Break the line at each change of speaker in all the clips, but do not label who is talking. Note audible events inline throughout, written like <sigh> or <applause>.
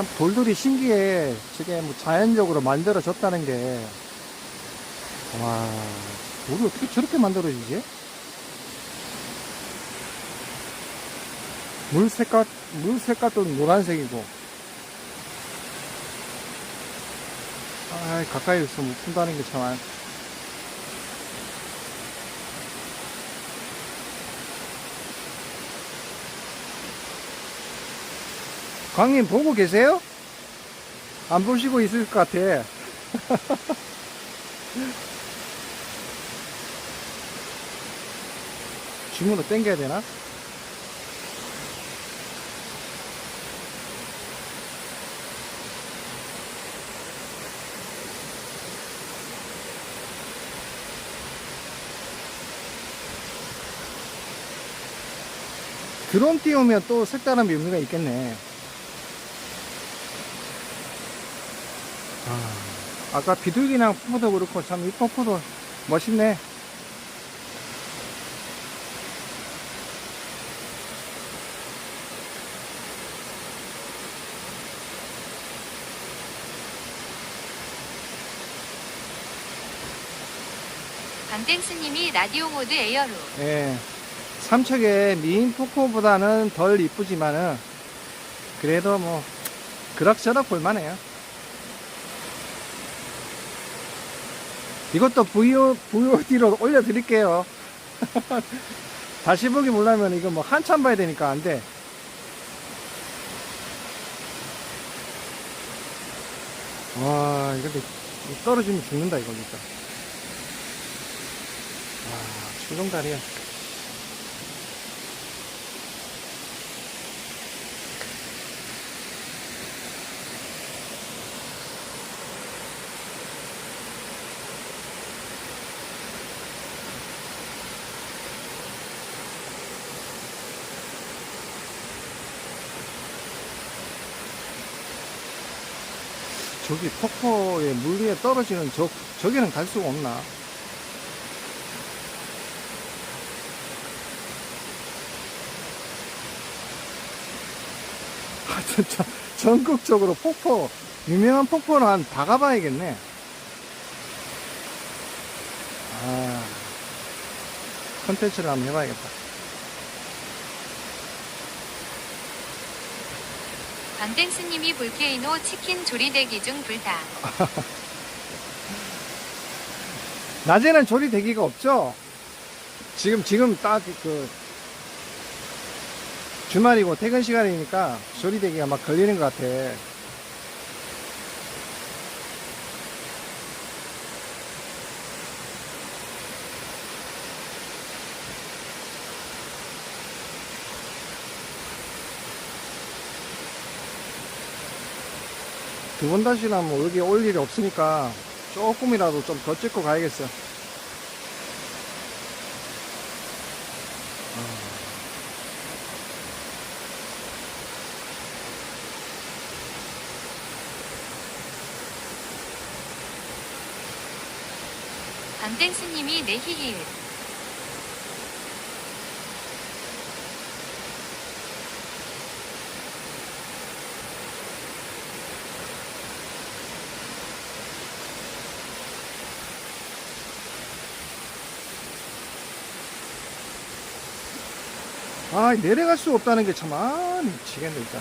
참 돌들이 신기해. 저게 뭐 자연적으로 만들어졌다는 게. 와, 돌이 어떻게 저렇게 만들어지지? 물 색깔, 물 색깔도 노란색이고. 아, 가까이 있으면 못 푼다는 게 참. 광님 보고 계세요? 안 보시고 있을 것 같아. <laughs> 줌으로 당겨야 되나? 드론 띄우면 또 색다른 묘미가 있겠네. 아, 아까 비둘기랑 포도 그렇고 참이 포도 멋있네.
강땡스님이 라디오 모드 에어로
예. 삼척의 미인 폭포보다는 덜 이쁘지만은 그래도 뭐 그럭저럭 볼만해요. 이것도 VO, VOD로 올려드릴게요. <laughs> 다시 보기 보려면 이거 뭐 한참 봐야 되니까 안 돼. 와, 이거 떨어지면 죽는다, 이거 진짜. 와, 출렁다리야. 저기 폭포에 물 위에 떨어지는 저, 저기는 갈 수가 없나? 아, 진짜, 전국적으로 폭포, 유명한 폭포는 한 다 가봐야겠네. 아, 컨텐츠를 한번 해봐야겠다.
강땡스님이 볼케이노 치킨 조리대기 중 불다 <laughs>
낮에는 조리 대기가 없죠? 지금, 지금 딱 그, 주말이고 퇴근 시간이니까 조리 대기가 막 걸리는 것 같아. 두 번 다시나 뭐 여기 올 일이 없으니까 조금이라도 좀 더 찍고 가야겠어.
강땡스님이 내히히
아, 내려갈 수 없다는 게 참, 아, 미치겠네, 진짜.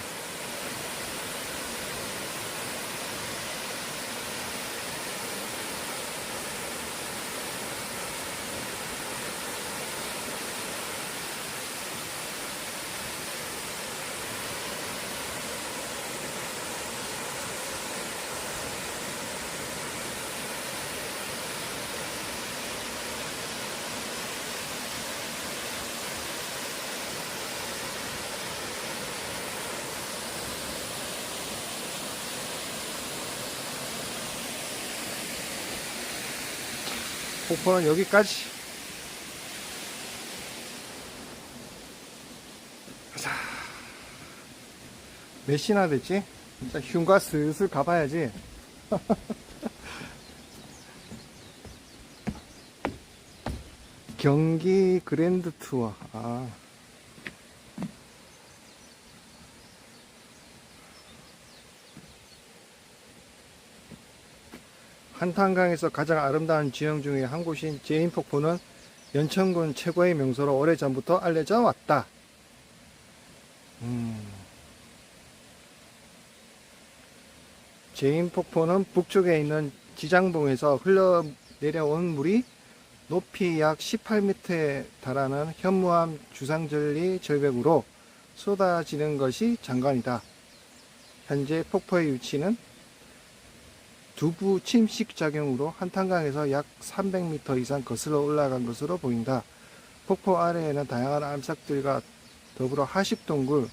폭포는 여기까지. 자, 몇 시나 됐지? 진짜 흉가 슬슬 가봐야지. <laughs> 경기 그랜드 투어. 아. 한탄강에서 가장 아름다운 지형 중에 한 곳인 제인폭포는 연천군 최고의 명소로 오래전부터 알려져 왔다. 음. 제인폭포는 북쪽에 있는 지장봉에서 흘러내려온 물이 높이 약 18m에 달하는 현무암 주상절리 절벽으로 쏟아지는 것이 장관이다. 현재 폭포의 위치는 두부 침식 작용으로 한탄강에서 약 300m 이상 거슬러 올라간 것으로 보인다. 폭포 아래에는 다양한 암석들과 더불어 하십동굴,